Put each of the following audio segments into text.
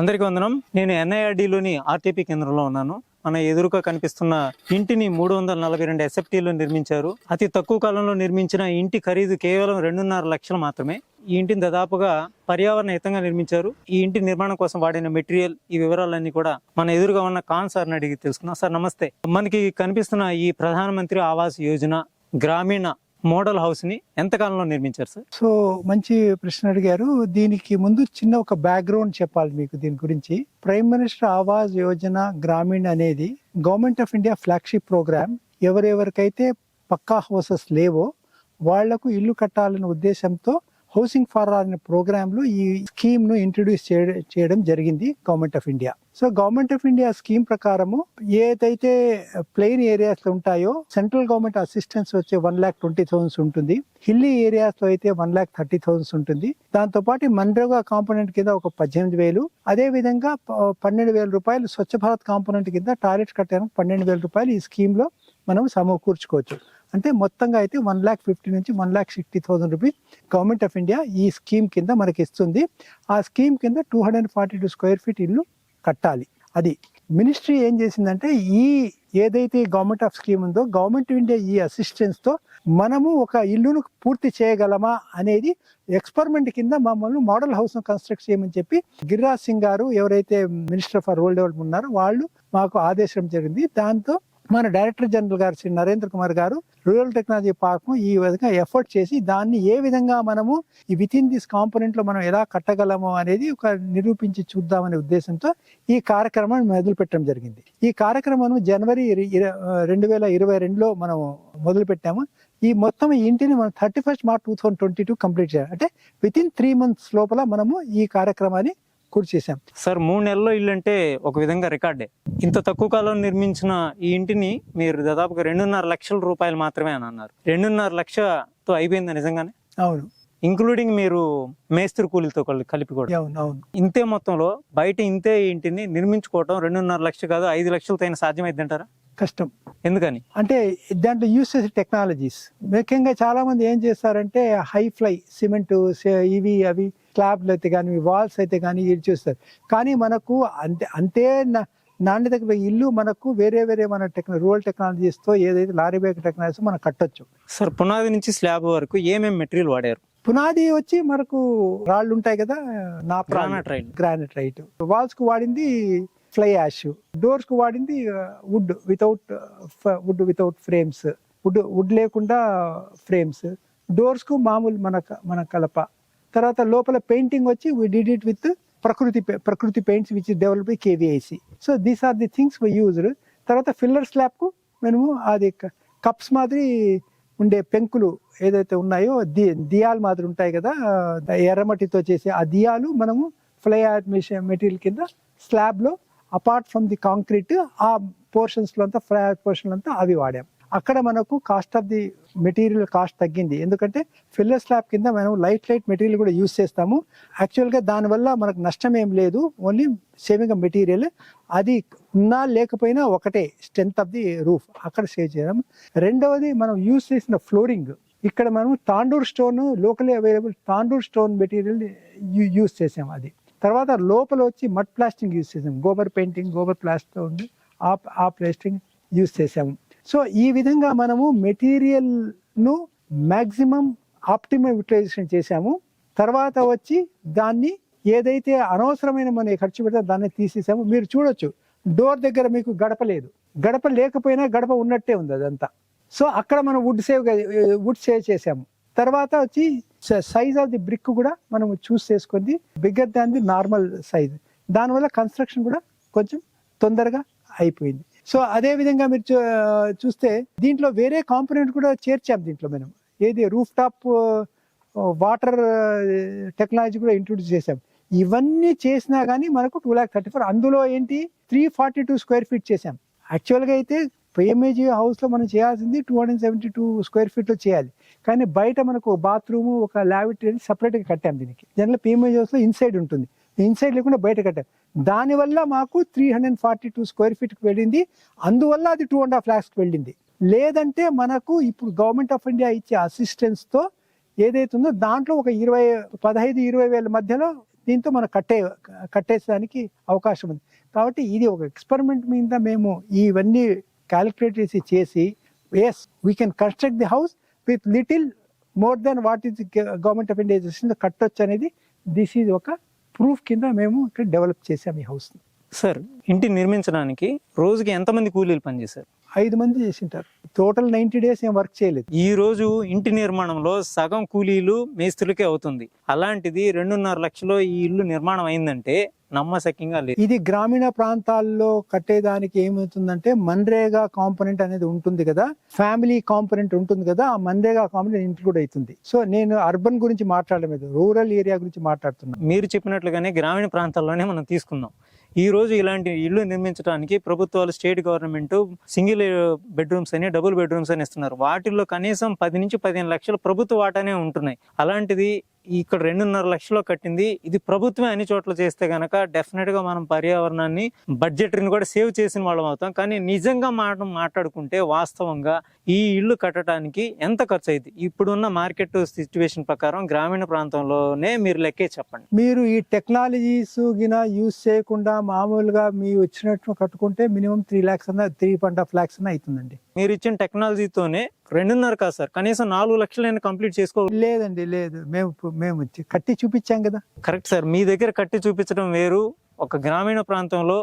అందరికీ వందనం. నేను ఎన్ఐఆర్డిలోని ఆర్టీపీ కేంద్రంలో ఉన్నాను. మన ఎదురుగా కనిపిస్తున్న ఇంటిని మూడు వందల నలభై రెండు ఎస్ఎఫ్టీలో నిర్మించారు. అతి తక్కువ కాలంలో నిర్మించిన ఇంటి ఖరీదు కేవలం రెండున్నర లక్షలు మాత్రమే. ఈ ఇంటిని దాదాపుగా పర్యావరణ హితంగా నిర్మించారు. ఈ ఇంటి నిర్మాణం కోసం వాడిన మెటీరియల్ ఈ వివరాలన్నీ కూడా మన ఎదురుగా ఉన్న ఖాన్ సార్ని అడిగి తెలుసుకున్నాం సార్ నమస్తే. మనకి కనిపిస్తున్న ఈ ప్రధానమంత్రి ఆవాస్ యోజన గ్రామీణ మోడల్ హౌస్ని ఎంత కాలంలో నిర్మించారు సార్? సో మంచి ప్రశ్న అడిగారు. దీనికి ముందు చిన్న ఒక బ్యాక్గ్రౌండ్ చెప్పాలి మీకు దీని గురించి. ప్రైమ్ మినిస్టర్ ఆవాస్ యోజన గ్రామీణ్ అనేది government of India flagship program ఎవరెవరికైతే pucca houses లేవో వాళ్ళకు ఇల్లు కట్టాలనే ఉద్దేశంతో హౌసింగ్ ఫర్ ఆల్ అనే ప్రోగ్రాంలో ఈ స్కీమ్ను ఇంట్రడ్యూస్ చేయడం జరిగింది government of India. So government of India scheme ప్రకారము ఏదైతే ప్లెయిన్ ఏరియాస్లో ఉంటాయో సెంట్రల్ గవర్నమెంట్ అసిస్టెన్స్ వచ్చే వన్ ల్యాక్ ట్వంటీ థౌసండ్స్ ఉంటుంది. హిల్లీ ఏరియాస్లో అయితే వన్ లాక్ థర్టీ థౌసండ్స్ ఉంటుంది. దాంతో పాటు మన్రేగా కాంపోనెంట్ కింద ఒక పద్దెనిమిది వేలు అదే విధంగా పన్నెండు వేల రూపాయలు స్వచ్ఛ భారత్ కాంపోనెంట్ కింద టాయిలెట్స్ కట్టడానికి పన్నెండు వేల రూపాయలు ఈ స్కీమ్లో మనం సమకూర్చుకోవచ్చు. అంటే మొత్తంగా అయితే వన్ ల్యాక్ ఫిఫ్టీ నుంచి one lakh sixty thousand rupees government of India ఈ స్కీమ్ కింద మనకి ఇస్తుంది. ఆ స్కీమ్ కింద two hundred forty two square feet ఇల్లు కట్టాలి. అది మినిస్ట్రీ ఏం చేసిందంటే ఈ ఏదైతే గవర్నమెంట్ ఆఫ్ స్కీమ్ ఉందో గవర్నమెంట్ ఇండియా ఈ అసిస్టెన్స్తో మనము ఒక ఇల్లును పూర్తి చేయగలమా అనేది ఎక్స్పెరిమెంట్ కింద మమ్మల్ని మోడల్ హౌస్ను కన్స్ట్రక్ట్ చేయమని చెప్పి గిరిరాజ్ సింగ్ గారు ఎవరైతే మినిస్టర్ ఫర్ రూరల్ డెవలప్మెంట్ ఉన్నారో వాళ్ళు మాకు ఆదేశం జరిగింది. దాంతో మన డైరెక్టర్ జనరల్ గారు శ్రీ నరేంద్ర కుమార్ గారు రూరల్ టెక్నాలజీ పార్క్ ఈ విధంగా ఎఫర్ట్ చేసి దాన్ని ఏ విధంగా మనము ఈ విత్ ఇన్ దిస్ కాంపోనెంట్లో మనం ఎలా కట్టగలము అనేది ఒక నిరూపించి చూద్దామనే ఉద్దేశంతో ఈ కార్యక్రమాన్ని మొదలు పెట్టడం జరిగింది. ఈ కార్యక్రమం జనవరి రెండు వేల ఇరవై రెండులో మనం మొదలు పెట్టాము ఈ మొత్తం ఇంటిని మనం thirty first March two thousand twenty two complete చేయాలి. అంటే విత్ ఇన్ త్రీ మంత్స్ లోపల మనము ఈ కార్యక్రమాన్ని పూర్తి చేసాం సార్ మూడు నెలల్లో ఇల్లు అంటే ఒక విధంగా రికార్డే. ఇంత తక్కువ కాలంలో నిర్మించిన ఈ ఇంటిని మీరు దాదాపుగా రెండున్నర లక్షల రూపాయలు మాత్రమే అని అన్నారు. రెండున్నర లక్షతో అయిపోయింది నిజంగానే? అవును. ఇంక్లూడింగ్ మీరు మేస్త్రి కూలీలతో కలి- కలిపి కూడా. అవును అవును. ఇంతే మొత్తంలో బయట ఇంతే ఇంటిని నిర్మించుకోవటం రెండున్నర లక్షలు కాదు ఐదు లక్షలతో అయినా సాధ్యమైంది అంటారా కష్టం. ఎందుకని? అంటే దాంట్లో యూస్ చేసే టెక్నాలజీస్. ముఖ్యంగా చాలా మంది ఏం చేస్తారంటే హై ఫ్లై సిమెంట్ ఇవి అవి స్లాబ్లు అయితే కానీ వాల్స్ అయితే కానీ ఇది చూస్తారు. కానీ మనకు అంతే అంతే నా- నాణ్యత కలిగిన ఇల్లు మనకు వేరే వేరే మన టెక్న రూరల్ టెక్నాలజీస్తో ఏదైతే లారీ బ్యాగ్ టెక్నాలజీస్ మనం కట్టొచ్చు. సార్ పునాది నుంచి స్లాబ్ వరకు ఏమేమి మెటీరియల్ వాడారు? పునాది వచ్చి మనకు రాళ్ళు ఉంటాయి కదా నా గ్రానైట్ రైల్ గ్రానైట్ రైట్. వాల్స్కు వాడింది ఫ్లై యాష్. డోర్స్కు వాడింది wood without wood without frames. Wood wood లేకుండా ఫ్రేమ్స్. డోర్స్కు మామూలు మన మన కలప. తర్వాత లోపల పెయింటింగ్ వచ్చి we did it with Prakriti Prakriti paints which develop by KVIC so these are the things we used తర్వాత ఫిల్లర్ స్లాబ్కు మేము అది కప్స్ మాదిరి ఉండే పెంకులు ఏదైతే ఉన్నాయో ది దియాలు మాదిరి ఉంటాయి కదా ఎర్రమట్టితో చేసే ఆ దియాలు మనము ఫ్లై ఆర్ట్ మెటీరియల్ కింద స్లాబ్లో అపార్ట్ ఫ్రమ్ ది కాంక్రీట్ ఆ పోర్షన్స్లో అంతా ఫ్లై ఆర్ట్ పోర్షన్ అంతా అవి వాడాం. అక్కడ మనకు cost of the material cost తగ్గింది. ఎందుకంటే ఫిల్లర్ స్లాబ్ కింద మనం లైట్ లైట్ మెటీరియల్ కూడా యూజ్ చేస్తాము. యాక్చువల్గా దానివల్ల మనకు నష్టం ఏం లేదు. ఓన్లీ సేవింగ్ ఆఫ్ మెటీరియల్ అది ఉన్నా లేకపోయినా ఒకటే స్ట్రెంత్ ఆఫ్ ది రూఫ్ అక్కడ సేవ్ చేయడం. రెండవది మనం యూజ్ చేసిన ఫ్లోరింగ్ ఇక్కడ మనం Tandur stone locally available Tandur stone material use చేసాం అది. తర్వాత లోపల వచ్చి మడ్ ప్లాస్టింగ్ యూజ్ చేసాం. గోబర్ పెయింటింగ్ గోబర్ ప్లాస్టర్ ఉంది. ఆ ఆ ప్లాస్టింగ్ యూజ్ చేసాము సో ఈ విధంగా మనము మెటీరియల్ను మ్యాక్సిమం మాక్సిమం యూటిలైజేషన్ చేశాము. తర్వాత వచ్చి దాన్ని ఏదైతే అనవసరమైన మనం ఖర్చు పెడితే దాన్ని తీసేసాము. మీరు చూడొచ్చు డోర్ దగ్గర మీకు గడప లేదు. గడప లేకపోయినా గడప ఉన్నట్టే ఉంది అదంతా. సో అక్కడ మనం వుడ్ సేవ్ వుడ్ సేవ్ చేసాము తర్వాత వచ్చి సైజ్ ఆఫ్ ది బ్రిక్ కూడా మనం చూస్ చేసుకుంది. Bigger than the normal size. దానివల్ల కన్స్ట్రక్షన్ కూడా కొంచెం తొందరగా అయిపోయింది. సో అదే విధంగా మీరు చూ- చూస్తే దీంట్లో వేరే కాంపోనెంట్ కూడా చేర్చాం దీంట్లో మనం. ఏది రూఫ్ టాప్ వాటర్ టెక్నాలజీ కూడా ఇంట్రొడ్యూస్ చేసాం ఇవన్నీ చేసినా కానీ మనకు టూ ల్యాక్ థర్టీ ఫోర్. అందులో ఏంటి? Three forty two square feet చేసాం యాక్చువల్గా అయితే పిఎంఏజీ హౌస్లో మనం చేయాల్సింది two hundred seventy two square ఫీట్లో చేయాలి. కానీ బయట మనకు బాత్రూమ్ ఒక ల్యాబిటరీ సపరేట్గా కట్టాం దీనికి. జనరల్ పిఎంఏజీ హౌస్లో ఇన్సైడ్ ఉంటుంది. ఇన్సైడ్ లేకుండా బయట కట్టాం దానివల్ల మాకు three hundred forty two square ఫీట్కి వెళ్ళింది. అందువల్ల అది టూ అండ్ హాఫ్ ల్యాక్స్కి వెళ్ళింది. లేదంటే మనకు ఇప్పుడు గవర్నమెంట్ ఆఫ్ ఇండియా ఇచ్చే అసిస్టెన్స్తో ఏదైతే ఉందో దాంట్లో ఒక ఇరవై పదహైదు ఇరవై వేల మధ్యలో దీంతో మనం కట్టే కట్టేసేదానికి అవకాశం ఉంది. కాబట్టి ఇది ఒక ఎక్స్పెరిమెంట్ మీద మేము ఇవన్నీ క్యాలిక్యులేట్ చేసి చేసి as we can construct the house with little more than what is government of India కట్టొచ్చు అనేది దిస్ ఈజ్ ఒక ప్రూఫ్ కింద మేము ఇక్కడ డెవలప్ చేసాం ఈ హౌస్ సార్ ఇంటిని నిర్మించడానికి రోజుకి ఎంతమంది కూలీలు పనిచేశారు? ఐదు మంది చేసింటారు. టోటల్ నైన్టీ డేస్ ఏం వర్క్ చేయలేదు. ఈ రోజు ఇంటి నిర్మాణంలో సగం కూలీలు మేస్త్రులకే అవుతుంది. అలాంటిది రెండున్నర లక్షలో ఈ ఇల్లు నిర్మాణం అయిందంటే నమ్మశక్యంగా లేదు. ఇది గ్రామీణ ప్రాంతాల్లో కట్టేదానికి ఏమవుతుందంటే మన్రేగా కాంపోనెంట్ అనేది ఉంటుంది కదా ఫ్యామిలీ కాంపోనెంట్ ఉంటుంది కదా ఆ మన్రేగా కాంపోనెంట్ ఇంక్లూడ్ అవుతుంది. సో నేను అర్బన్ గురించి మాట్లాడలేదు రూరల్ ఏరియా గురించి మాట్లాడుతున్నాను మీరు చెప్పినట్లుగానే గ్రామీణ ప్రాంతాల్లోనే మనం తీసుకుందాం. ఈ రోజు ఇలాంటి ఇల్లు నిర్మించడానికి ప్రభుత్వాలు స్టేట్ గవర్నమెంట్ సింగిల్ బెడ్రూమ్స్ అని డబుల్ బెడ్రూమ్స్ అని ఇస్తున్నారు. వాటిల్లో కనీసం పది నుంచి పదిహేను లక్షలు ప్రభుత్వ వాటానే ఉంటున్నాయి. అలాంటిది ఇక్కడ రెండున్నర లక్షలు కట్టింది. ఇది ప్రభుత్వమే అన్ని చోట్ల చేస్తే గనక డెఫినెట్గా మనం పర్యావరణాన్ని బడ్జెట్ని కూడా సేవ్ చేసిన వాళ్ళం అవుతాం. కానీ నిజంగా మాట మాట్లాడుకుంటే వాస్తవంగా ఈ ఇల్లు కట్టడానికి ఎంత ఖర్చు అయింది ఇప్పుడున్న మార్కెట్ సిచ్యువేషన్ ప్రకారం గ్రామీణ ప్రాంతంలోనే మీరు లెక్కే చెప్పండి. మీరు ఈ టెక్నాలజీస్ గిన యూజ్ చేయకుండా మామూలుగా మీ వచ్చినట్టు కట్టుకుంటే మినిమం త్రీ ల్యాక్స్ అన్న త్రీ పాయింట్ హాఫ్ ల్యాక్స్ అన్న అవుతుందండి. మీరు ఇచ్చిన టెక్నాలజీతోనే రెండున్నర కాదు సార్. కనీసం నాలుగు లక్షలైనా కంప్లీట్ చేసుకో లేదండి లేదు. మేము మేము కట్టి చూపించాం కదా. Correct sir. మీ దగ్గర కట్టి చూపించడం వేరు. ఒక గ్రామీణ ప్రాంతంలో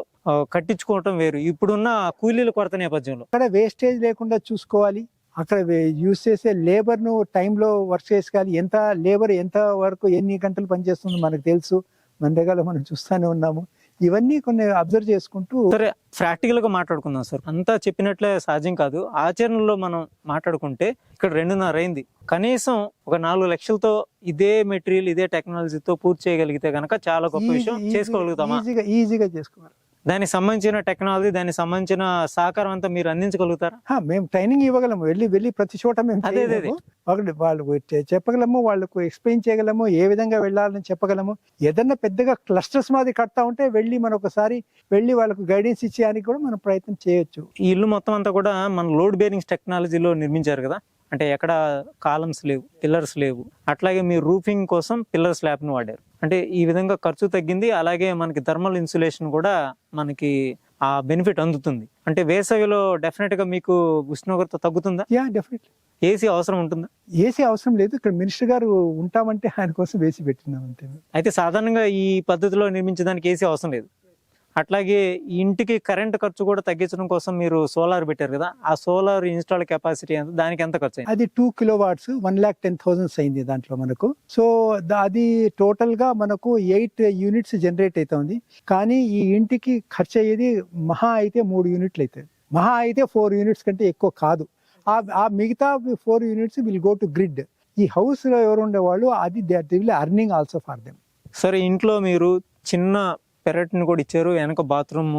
కట్టించుకోవటం వేరు. ఇప్పుడున్న కూలీల కొరత నేపథ్యంలో. అక్కడ వేస్టేజ్ లేకుండా చూసుకోవాలి. అక్కడ యూజ్ చేసే లేబర్ను టైంలో వర్క్ చేసుకోవాలి. ఎంత లేబర్ ఎంత వరకు ఎన్ని గంటలు పనిచేస్తుందో మనకు తెలుసు. మన దగ్గర మనం చూస్తూనే ఉన్నాము. ఇవన్నీ కొన్ని అబ్జర్వ్ చేసుకుంటూ సరే ప్రాక్టికల్గా మాట్లాడుకుందాం సార్. అంతా చెప్పినట్లే సాధ్యం కాదు. ఆచరణలో మనం మాట్లాడుకుంటే ఇక్కడ రెండున్నర అయింది. కనీసం ఒక నాలుగు లక్షలతో ఇదే మెటీరియల్ ఇదే టెక్నాలజీతో పూర్తి చేయగలిగితే గనక చాలా గొప్ప విషయం. చేసుకోగలుగుతామా? ఈజీగా ఈజీగా చేసుకోవాలి. దానికి సంబంధించిన టెక్నాలజీ దానికి సంబంధించిన సహకారం అంతా మీరు అందించగలుగుతారా? మేము ట్రైనింగ్ ఇవ్వగలము. వెళ్ళి వెళ్ళి ప్రతి చోట మేము అదే. ఒకటి వాళ్ళకు చె- చెప్పగలము వాళ్ళకు ఎక్స్ప్లెయిన్ చేయగలము ఏ విధంగా వెళ్ళాలని చెప్పగలము. ఏదన్నా పెద్దగా క్లస్టర్స్ మాది కడతా ఉంటే వెళ్ళి మనం ఒకసారి వెళ్ళి వాళ్ళకు గైడెన్స్ ఇచ్చేయడానికి కూడా మనం ప్రయత్నం చేయొచ్చు. ఈ ఇల్లు మొత్తం అంతా కూడా మన లోడ్ బేరింగ్స్ టెక్నాలజీలో నిర్మించారు కదా? అంటే ఎక్కడ కాలమ్స్ లేవు పిల్లర్స్ లేవు. అట్లాగే మీరు రూఫింగ్ కోసం పిల్లర్ స్లాబ్ను వాడారు. అంటే ఈ విధంగా ఖర్చు తగ్గింది. అలాగే మనకి థర్మల్ ఇన్సులేషన్ కూడా మనకి ఆ బెనిఫిట్ అందుతుంది. అంటే వేసవిలో డెఫినెట్గా మీకు ఉష్ణోగ్రత తగ్గుతుందా? Yeah definitely. ఏసీ అవసరం ఉంటుందా? ఏసీ అవసరం లేదు. ఇక్కడ మినిస్టర్ గారు ఉంటామంటే ఆయన కోసం వేసి పెట్టినాం అంతే. అయితే సాధారణంగా ఈ పద్ధతిలో నిర్మించడానికి ఏసీ అవసరం లేదు. అట్లాగే ఇంటికి కరెంట్ ఖర్చు కూడా తగ్గించడం కోసం మీరు సోలార్ పెట్టారు కదా ఆ సోలార్ ఇన్స్టాల్ కెపాసిటీ ఎంత దానికి ఎంత ఖర్చు అది two kilo watts one lakh ten thousands అయింది దాంట్లో మనకు. సో అది టోటల్గా మనకు ఎయిట్ యూనిట్స్ జనరేట్ అవుతుంది. కానీ ఈ ఇంటికి ఖర్చు అయ్యేది మహా అయితే మూడు యూనిట్లు అవుతుంది మహా అయితే ఫోర్ యూనిట్స్ కంటే ఎక్కువ కాదు. ఆ ఆ మిగతా four units will go to grid. ఈ హౌస్లో ఎవరు ఉండేవాళ్ళు అది they will earning also for them. సరే ఇంట్లో మీరు చిన్న పెరట్ని కూడా ఇచ్చారు వెనక బాత్రూమ్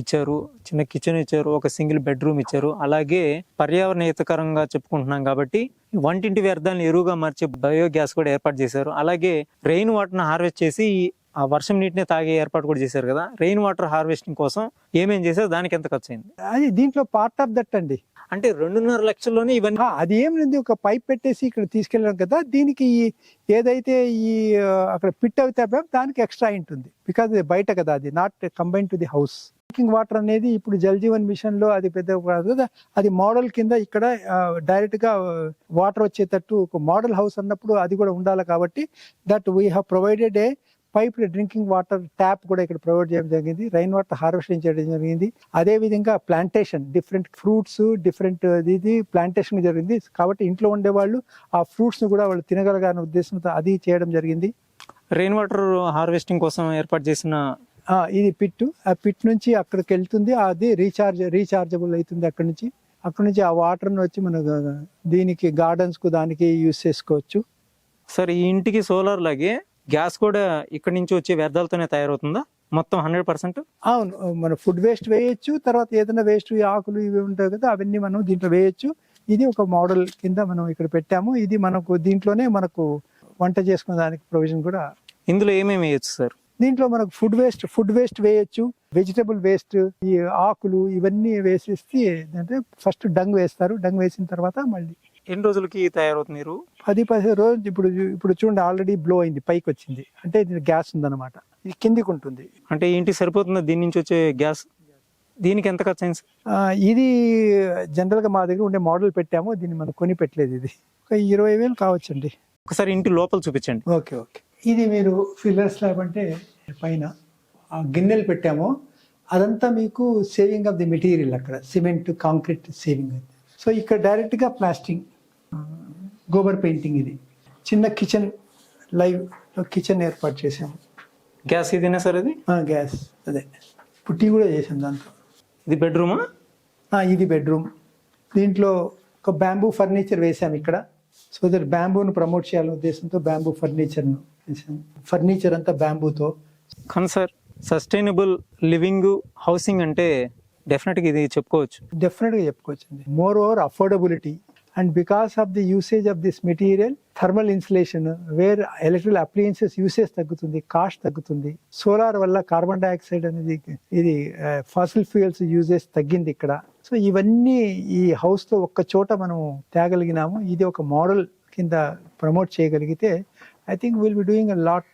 ఇచ్చారు చిన్న కిచెన్ ఇచ్చారు ఒక సింగిల్ బెడ్రూమ్ ఇచ్చారు. అలాగే పర్యావరణ హితకరంగా చెప్పుకుంటున్నాం కాబట్టి వంటింటి వ్యర్థాలను ఎరువుగా మార్చే బయోగ్యాస్ కూడా ఏర్పాటు చేశారు. అలాగే రెయిన్ వాటర్ను హార్వెస్ట్ చేసి ఆ వర్షం నీటిని తాగే ఏర్పాటు కూడా చేశారు కదా. రెయిన్ వాటర్ హార్వెస్టింగ్ కోసం ఏమేం చేశారు? దానికి ఎంత ఖర్చు అయింది? అది దీంట్లో పార్ట్ ఆఫ్ దట్ అండి. అంటే రెండున్నర లక్షల్లోనే ఇవన్నీ అది ఏం లేదు. ఒక పైప్ పెట్టేసి ఇక్కడ తీసుకెళ్ళాం కదా. దీనికి ఏదైతే ఈ అక్కడ పిట్ అవుతాయో దానికి ఎక్స్ట్రా ఉంటుంది బికాజ్ బయట కదా అది not combine to the house drinking water అనేది ఇప్పుడు జల్ జీవన్ మిషన్లో అది పెద్ద కాదు కదా. అది మోడల్ కింద ఇక్కడ డైరెక్ట్గా వాటర్ వచ్చేటట్టు ఒక మోడల్ హౌస్ అన్నప్పుడు అది కూడా ఉండాలి కాబట్టి that we have provided a pipe drinking water tap కూడా ఇక్కడ ప్రొవైడ్ చేయడం జరిగింది. రైన్ వాటర్ హార్వెస్టింగ్ చేయడం జరిగింది. అదే విధంగా ప్లాంటేషన్ డిఫరెంట్ ఫ్రూట్స్ డిఫరెంట్ ఇది ప్లాంటేషన్ జరిగింది. కాబట్టి ఇంట్లో ఉండేవాళ్ళు ఆ ఫ్రూట్స్ని కూడా వాళ్ళు తినగలగానే ఉద్దేశంతో అది చేయడం జరిగింది. రెయిన్ వాటర్ హార్వెస్టింగ్ కోసం ఏర్పాట్ చేసిన ఆ, ఇది పిట్ ఆ పిట్ నుంచి అక్కడికి వెళ్తుంది. అది రీఛార్జ్ రీఛార్జబుల్ అవుతుంది అక్కడ నుంచి. అక్కడ నుంచి ఆ వాటర్ వచ్చి మన దీనికి గardens కు దానికి యూస్ చేసుకోవచ్చు. సరే ఈ ఇంటికి సోలార్ లాగే గ్యాస్ కూడా ఇక్కడి నుంచి వచ్చే వ్యర్థాలతోనే తయారవుతుందా? మొత్తం హండ్రెడ్ పర్సెంట్? అవును. మన ఫుడ్ వేస్ట్ వేయొచ్చు తర్వాత ఏదైనా వేస్ట్ ఆకులు ఇవి ఉంటాయి కదా అవన్నీ మనం దీంట్లో వేయొచ్చు. ఇది ఒక మోడల్ కింద మనం ఇక్కడ పెట్టాము. ఇది మనకు దీంట్లోనే మనకు వంట చేసుకునే దానికి ప్రొవిజన్ కూడా ఇందులో ఏమేమి వేయచ్చు సార్? దీంట్లో మనకు ఫుడ్ వేస్ట్ ఫుడ్ వేస్ట్ వేయొచ్చు. వెజిటబుల్ వేస్ట్ ఈ ఆకులు ఇవన్నీ వేసేసి అంటే ఫస్ట్ డంగ్ వేస్తారు. డంగ్ వేసిన తర్వాత మళ్ళీ ఎన్ని రోజులకి తయారవుతుంది నీరు పది పదిహేను రోజులు ఇప్పుడు ఇప్పుడు చూడండి ఆల్రెడీ బ్లో అయింది పైకి వచ్చింది. అంటే ఇది గ్యాస్ ఉందన్నమాట. ఇది కిందికి ఉంటుంది. అంటే ఇంటికి సరిపోతుందా? దీని నుంచి వచ్చే గ్యాస్ దీనికి ఎంత ఖర్చు అయింది? ఇది జనరల్గా మా దగ్గర ఉండే మోడల్ పెట్టాము దీన్ని మనం కొని పెట్టలేదు ఇది. ఒక ఇరవై వేలు కావచ్చండి. ఒకసారి ఇంటి లోపల చూపించండి. Okay okay. ఇది మీరు ఫిల్లర్ స్లాబ్ అంటే పైన ఆ గిన్నెలు పెట్టాము. అదంతా మీకు సేవింగ్ ఆఫ్ ది మెటీరియల్ అక్కడ. సిమెంట్ కాంక్రీట్ సేవింగ్ సో ఇక్కడ డైరెక్ట్గా ప్లాస్టింగ్ గోబర్ పెయింటింగ్ ఇది. చిన్న కిచెన్ లైవ్ కిచెన్ ఏర్పాటు చేసాము గ్యాస్ ఇదేనా సార్ ఇది గ్యాస్ అదే. పుట్టి కూడా చేసాం దాంట్లో. ఇది బెడ్రూమా? ఇది బెడ్రూమ్. దీంట్లో ఒక బ్యాంబూ ఫర్నిచర్ వేసాం ఇక్కడ. సో దట్ బ్యాంబూను ప్రమోట్ చేయాలనే ఉద్దేశంతో బ్యాంబూ ఫర్నిచర్ను వేసాం ఫర్నిచర్ అంతా బ్యాంబూతో. కానీ సార్ సస్టైనబుల్ లివింగ్ హౌసింగ్ అంటే డెఫినెట్గా ఇది చెప్పుకోవచ్చు. డెఫినెట్గా చెప్పుకోవచ్చండి. Moreover affordability and because of the usage of this material thermal insulation where electrical appliances usage తగ్గుతుంది కాస్ట్ తగ్గుతుంది. సోలార్ వల్ల కార్బన్ డైఆక్సైడ్ అనేది ఇది ఫాసిల్ ఫ్యూయల్స్ యూజెస్ తగ్గింది ఇక్కడ. సో ఇవన్నీ ఈ హౌస్లో ఒక్క చోట మనం తేగలిగినాము. ఇది ఒక మోడల్ కింద ప్రమోట్ చేయగలిగితే I think will be doing a lot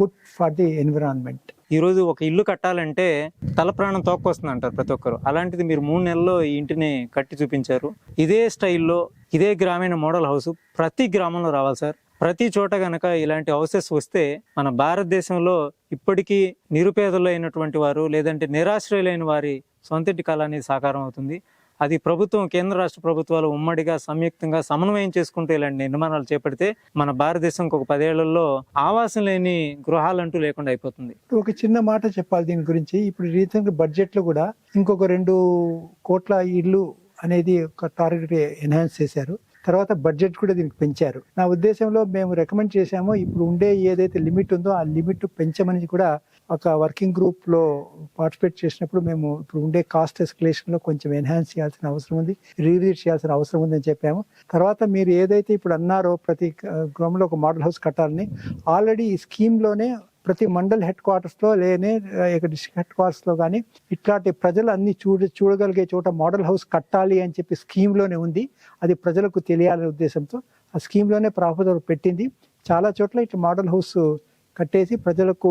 good for the environment ఈరోజు ఒక ఇల్లు కట్టాలంటే తల ప్రాణం తోక్కొస్తుంది అంటారు ప్రతి ఒక్కరు. అలాంటిది మీరు మూడు నెలల్లో ఈ ఇంటిని కట్టి చూపించారు. ఇదే స్టైల్లో ఇదే గ్రామీణ మోడల్ హౌస్ ప్రతి గ్రామంలో రావాలి సార్. ప్రతి చోట గనక ఇలాంటి హౌసెస్ వస్తే మన భారతదేశంలో ఇప్పటికీ నిరుపేదలు అయినటువంటి వారు లేదంటే నిరాశ్రయులైన వారి సొంతింటి కళ అనేది సాకారం అవుతుంది. అది ప్రభుత్వం కేంద్ర రాష్ట్ర ప్రభుత్వాలు ఉమ్మడిగా సంయుక్తంగా సమన్వయం చేసుకుంటూ ఇలాంటి నిర్మాణాలు చేపడితే మన భారతదేశం ఒక పదేళ్ళలో ఆవాసం లేని గృహాలంటూ లేకుండా అయిపోతుంది. ఒక చిన్న మాట చెప్పాలి దీని గురించి. ఇప్పుడు రీసెంట్ బడ్జెట్లో కూడా ఇంకొక రెండు కోట్ల ఇల్లు అనేది ఒక టార్గెట్ ఎన్హాన్స్ చేశారు. తర్వాత బడ్జెట్ కూడా దీనికి పెంచారు. నా ఉద్దేశంలో మేము రికమెండ్ చేశామో ఇప్పుడు ఉండే ఏదైతే లిమిట్ ఉందో ఆ లిమిట్ పెంచమని కూడా ఒక వర్కింగ్ గ్రూప్లో పార్టిసిపేట్ చేసినప్పుడు మేము ఇప్పుడు ఉండే కాస్ట్ ఎస్కలేషన్లో కొంచెం ఎన్హాన్స్ చేయాల్సిన అవసరం ఉంది రీవిజిట్ చేయాల్సిన అవసరం ఉందని చెప్పాము. తర్వాత మీరు ఏదైతే ఇప్పుడు అన్నారో ప్రతి గ్రామంలో ఒక మోడల్ హౌస్ కట్టాలని ఆల్రెడీ ఈ స్కీమ్లోనే ప్రతి మండల్ హెడ్ క్వార్టర్స్లో లేని లేనే ఇక డిస్ట్రిక్ట్ హెడ్ క్వార్టర్స్లో కానీ ఇట్లాంటి ప్రజలు అన్ని చూడ చూడగలిగే చోట మోడల్ హౌస్ కట్టాలి అని చెప్పి స్కీమ్లోనే ఉంది. అది ప్రజలకు తెలియాలనే ఉద్దేశంతో ఆ స్కీమ్లోనే లోనే పెట్టింది. చాలా చోట్ల ఇట్లా మోడల్ హౌస్ కట్టేసి ప్రజలకు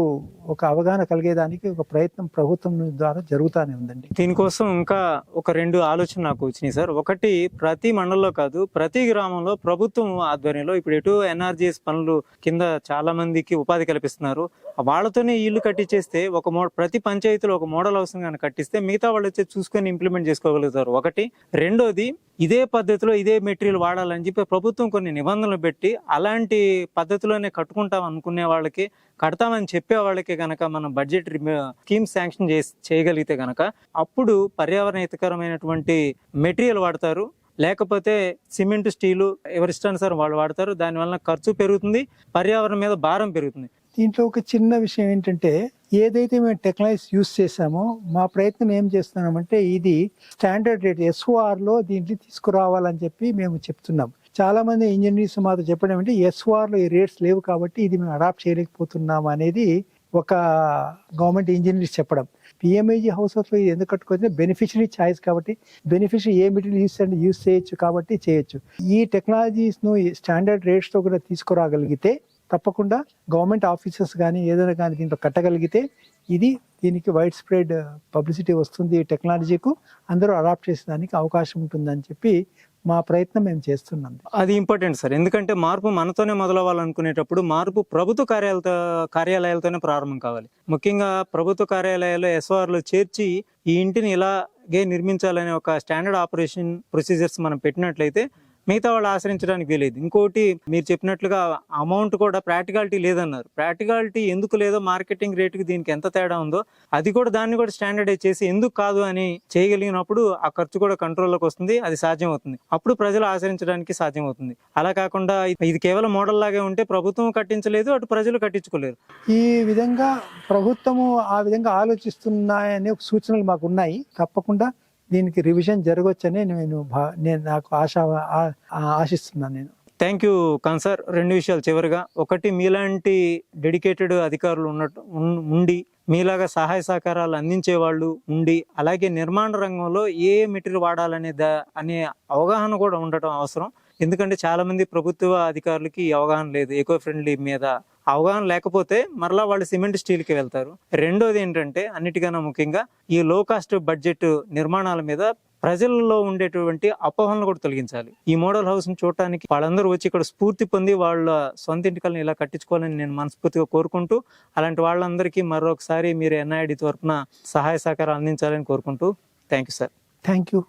ఒక అవగాహన కలిగేదానికి ఒక ప్రయత్నం ప్రభుత్వం ద్వారా జరుగుతూనే ఉందండి. దీనికోసం ఇంకా ఒక రెండు ఆలోచన నాకు వచ్చినాయి సార్. ఒకటి ప్రతి మండలంలో కాదు ప్రతి గ్రామంలో ప్రభుత్వం ఆధ్వర్యంలో ఇప్పుడు ఎటు ఎన్ఆర్జీఎస్ పనులు కింద చాలా మందికి ఉపాధి కల్పిస్తున్నారు. వాళ్ళతోనే ఇల్లు కట్టించేస్తే ఒక మో ప్రతి పంచాయతీలో ఒక మోడల్ హౌసింగ్ కానీ కట్టిస్తే మిగతా వాళ్ళు వచ్చి చూసుకొని ఇంప్లిమెంట్ చేసుకోగలుగుతారు. ఒకటి. రెండోది ఇదే పద్ధతిలో ఇదే మెటీరియల్ వాడాలని చెప్పి ప్రభుత్వం కొన్ని నిబంధనలు పెట్టి అలాంటి పద్ధతిలోనే కట్టుకుంటాం అనుకునే వాళ్ళకి కడతామని చెప్పే వాళ్ళకి కనుక మనం బడ్జెట్ స్కీమ్ శాంక్షన్ చేసి చేయగలిగితే కనుక అప్పుడు పర్యావరణ హితకరమైనటువంటి మెటీరియల్ వాడతారు. లేకపోతే సిమెంట్ స్టీలు ఎవరి ఇష్టానుసారం వాళ్ళు వాడతారు. దానివల్ల ఖర్చు పెరుగుతుంది పర్యావరణం మీద భారం పెరుగుతుంది. దీంట్లో ఒక చిన్న విషయం ఏంటంటే ఏదైతే మేము టెక్నాలజీస్ యూస్ చేసామో మా ప్రయత్నం ఏం చేస్తున్నామంటే ఇది స్టాండర్డ్ రేట్ ఎస్ఓఆర్లో దీంట్లో తీసుకురావాలని చెప్పి మేము చెప్తున్నాం. చాలామంది ఇంజనీర్స్ మాతో చెప్పడం అంటే ఎస్ఆర్లో ఈ రేట్స్ లేవు కాబట్టి ఇది మేము అడాప్ట్ చేయలేకపోతున్నాం అనేది ఒక గవర్నమెంట్ ఇంజనీర్స్ చెప్పడం. పిఎంఐజీ హౌస్ ఆఫ్లో ఇది ఎందుకు కట్టుకోవచ్చు బెనిఫిషరీ ఛాయిస్ కాబట్టి బెనిఫిషరీ ఏ మెటీరియల్ యూస్ అంటే యూస్ చేయొచ్చు కాబట్టి చేయొచ్చు. ఈ టెక్నాలజీస్ను స్టాండర్డ్ రేట్స్తో కూడా తీసుకురాగలిగితే తప్పకుండా గవర్నమెంట్ ఆఫీసెస్ కానీ ఏదైనా కానీ దీంట్లో కట్టగలిగితే ఇది దీనికి వైడ్ స్ప్రెడ్ పబ్లిసిటీ వస్తుంది ఈ టెక్నాలజీకు అందరూ అడాప్ట్ చేసేదానికి అవకాశం ఉంటుందని చెప్పి మా ప్రయత్నం మేము చేస్తున్నాం అది ఇంపార్టెంట్ సార్. ఎందుకంటే మార్పు మనతోనే మొదలవ్వాలనుకునేటప్పుడు మార్పు ప్రభుత్వ కార్యాలతో కార్యాలయాలతోనే ప్రారంభం కావాలి. ముఖ్యంగా ప్రభుత్వ కార్యాలయాల్లో SOR చేర్చి ఈ ఇంటిని ఇలాగే నిర్మించాలనే ఒక స్టాండర్డ్ ఆపరేషన్ ప్రొసీజర్స్ మనం పెట్టినట్లయితే మిగతా వాళ్ళు ఆశ్రయించడానికి వీలేదు ఇంకోటి మీరు చెప్పినట్లుగా అమౌంట్ కూడా ప్రాక్టికాలిటీ లేదన్నారు. ప్రాక్టికాలిటీ ఎందుకు లేదో మార్కెటింగ్ రేటుకి దీనికి ఎంత తేడా ఉందో అది కూడా దాన్ని కూడా స్టాండర్డైజ్ చేసి ఎందుకు కాదు అని చేయగలిగినప్పుడు ఆ ఖర్చు కూడా కంట్రోల్లోకి వస్తుంది అది సాధ్యం అవుతుంది అప్పుడు ప్రజలు ఆశ్రయించడానికి సాధ్యం అవుతుంది అలా కాకుండా ఇది కేవలం మోడల్ లాగే ఉంటే ప్రభుత్వం కట్టించలేదు అటు ప్రజలు కట్టించుకోలేరు. ఈ విధంగా ప్రభుత్వము ఆ విధంగా ఆలోచిస్తున్నాయనే ఒక సూచనలు మాకు ఉన్నాయి. తప్పకుండా దీనికి రివిజన్ జరగవచ్చని నేను భా- నేను నాకు ఆశ ఆశిస్తున్నాను నేను. థ్యాంక్ యూ కన్సర్ రెండు విషయాలు చివరిగా. ఒకటి మీలాంటి డెడికేటెడ్ అధికారులు ఉన్నట్టు ఉండి మీలాగా సహాయ సహకారాలు అందించే వాళ్ళు ఉండి అలాగే నిర్మాణ రంగంలో ఏ మెటీరియల్ వాడాలనే దా అనే అవగాహన కూడా ఉండటం అవసరం. ఎందుకంటే చాలామంది ప్రభుత్వ అధికారులకి అవగాహన లేదు. ఎకో ఫ్రెండ్లీ మీద అవగాహన లేకపోతే మరలా వాళ్ళు సిమెంట్ స్టీల్కి వెళ్తారు. రెండోది ఏంటంటే అన్నిటికన్నా ముఖ్యంగా ఈ లో కాస్ట్ బడ్జెట్ నిర్మాణాల మీద ప్రజల్లో ఉండేటువంటి అపోహలను కూడా తొలగించాలి. ఈ మోడల్ హౌస్ని చూడటానికి వాళ్ళందరూ వచ్చి ఇక్కడ స్ఫూర్తి పొంది వాళ్ళ సొంత ఇంటికల్ని ఇలా కట్టించుకోవాలని నేను మనస్ఫూర్తిగా కోరుకుంటూ అలాంటి వాళ్ళందరికీ మరొకసారి మీరు ఎన్ఐడి తరఫున సహాయ సహకారం అందించాలని కోరుకుంటూ thank you sir. Thank you